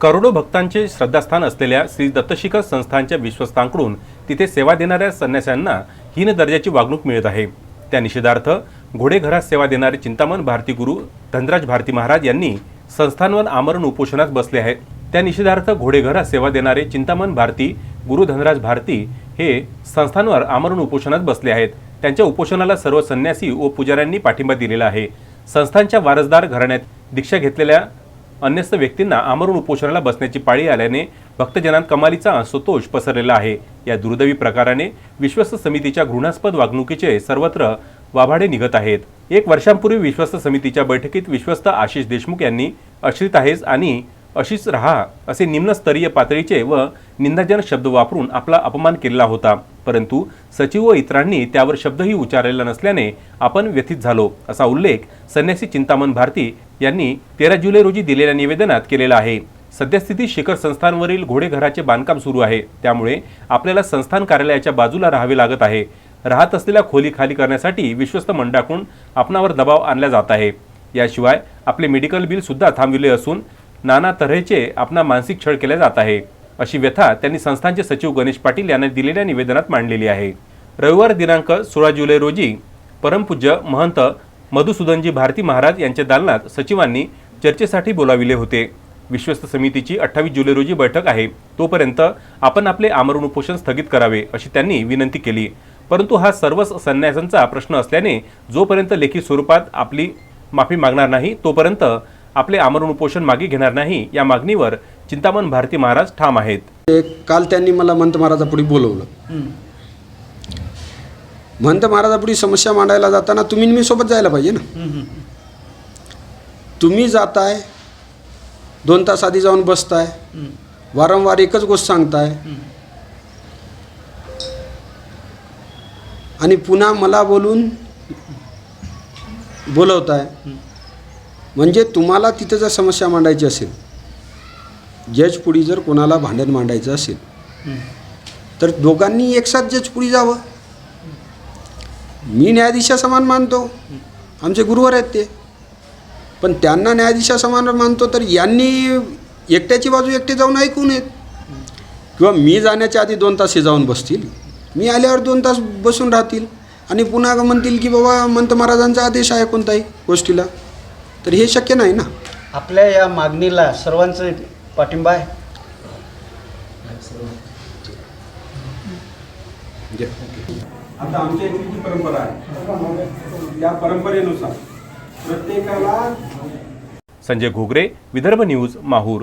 करोडो भक्तांचे श्रद्धास्थान असलेल्या श्री दत्तशिखर संस्थांच्या विश्वस्तांकडून तिथे सेवा देणाऱ्या संन्यासांना हीन दर्जाची वागणूक मिळत आहे. त्या निषेधार्थ घोडेघरात सेवा देणारे चिंतामण भारती गुरु धनराज भारती महाराज यांनी संस्थांवर आमरण उपोषणात बसले आहेत. त्या निषेधार्थ घोडेघरात सेवा देणारे चिंतामण भारती गुरु धनराज भारती हे संस्थांवर आमरण उपोषणात बसले आहेत. त्यांच्या उपोषणाला सर्व संन्यासी व पुजाऱ्यांनी पाठिंबा दिलेला आहे. संस्थांच्या वारसदार घराण्यात दीक्षा घेतलेल्या अन्यस्त व्यक्तींना आमरण उपोषणाला बसण्याची पाळी आल्याने भक्तजनांत कमालीचा असंतोष पसरलेला आहे. या दुर्दैवी प्रकाराने विश्वस्त समितीच्या घृणास्पद वागणुकीचे सर्वत्र वाभाडे निघत आहेत. एक वर्षांपूर्वी विश्वस्त समितीच्या बैठकीत विश्वस्त आशिष देशमुख यांनी अश्रित आहेस आणि अशीच रहा असे निम्नस्तरीय पातळीचे व निंदाजनक शब्द वापरून आपला अपमान केलेला होता. परंतु सचिव व इतरांनी त्यावर शब्दही उच्चारलेला नसल्याने आपण व्यथित झालो असा उल्लेख संन्यासी चिंतामण भारती यांनी तेरा जुलै रोजी दिलेल्या निवेदनात केलेला आहे. सद्यस्थिती शिखर संस्थांवरील घोडेघराचे बांधकाम सुरू आहे. त्यामुळे आपल्याला संस्थान कार्यालयाच्या बाजूला राहावे लागत आहे. राहत असलेल्या खोली खाली करण्यासाठी विश्वस्त मंडळाकडून आपणावर दबाव आणला जात आहे. याशिवाय आपले मेडिकल बिल सुद्धा थांबविले असून नाना तऱ्हेचे आपणा मानसिक छळ केला जात आहे. अशी व्यथा त्यांनी संस्थांचे सचिव गणेश पाटील यांना दिलेल्या निवेदनात मांडलेली आहे. रविवार दिनांक सोळा जुलै रोजी परमपूज्य महंत मधुसूदनजी भारती महाराज यांच्या दालनात सचिवांनी चर्चेसाठी बोलाविले होते. विश्वस्त समितीची अठ्ठावीस जुलै रोजी बैठक आहे. तोपर्यंत आपण आपले आमरण उपोषण स्थगित करावे अशी त्यांनी विनंती केली. परंतु हा सर्वच संन्यासांचा प्रश्न असल्याने जोपर्यंत लेखी स्वरूपात आपली माफी मागणार नाही तोपर्यंत आपले आमरण उपोषण मागे घेणार नाही या मागणीवर चिंतामण भारती महाराज ठाम आहेत. ते काल त्यांनी मला महंत महाराजापुढे बोलवलं. महंत महाराजापुढे समस्या मांडायला जाताना तुम्ही मी सोबत जायला पाहिजे ना. तुम्ही जाताय दोन तास आधी जाऊन बसताय वारंवार एकच गोष्ट सांगताय. आणि पुन्हा मला बोलून बोलवताय. म्हणजे तुम्हाला तिथं जर समस्या मांडायची असेल जज पुढी जर कोणाला भांडण मांडायचं असेल तर दोघांनी एकसाथ जज पुढी जावं. मी न्यायाधीशा समान मानतो आमचे गुरुवर आहेत ते. पण त्यांना न्यायाधीशा समान मानतो तर यांनी एकट्याची बाजू एकटे जाऊन ऐकू नयेत. किंवा मी जाण्याच्या आधी दोन तास हे जाऊन बसतील मी आल्यावर दोन तास बसून राहतील आणि पुन्हा म्हणतील की बाबा मंत महाराजांचा आदेश आहे कोणताही गोष्टीला. तर हे शक्य नाही ना? आपल्या या मागणीला सर्वांचं पाठिंबा आहे. आता आमच्या इथली जी परंपरा आहे त्या परंपरेनुसार प्रत्येकाला संजय घोगरे विदर्भ न्यूज माहूर.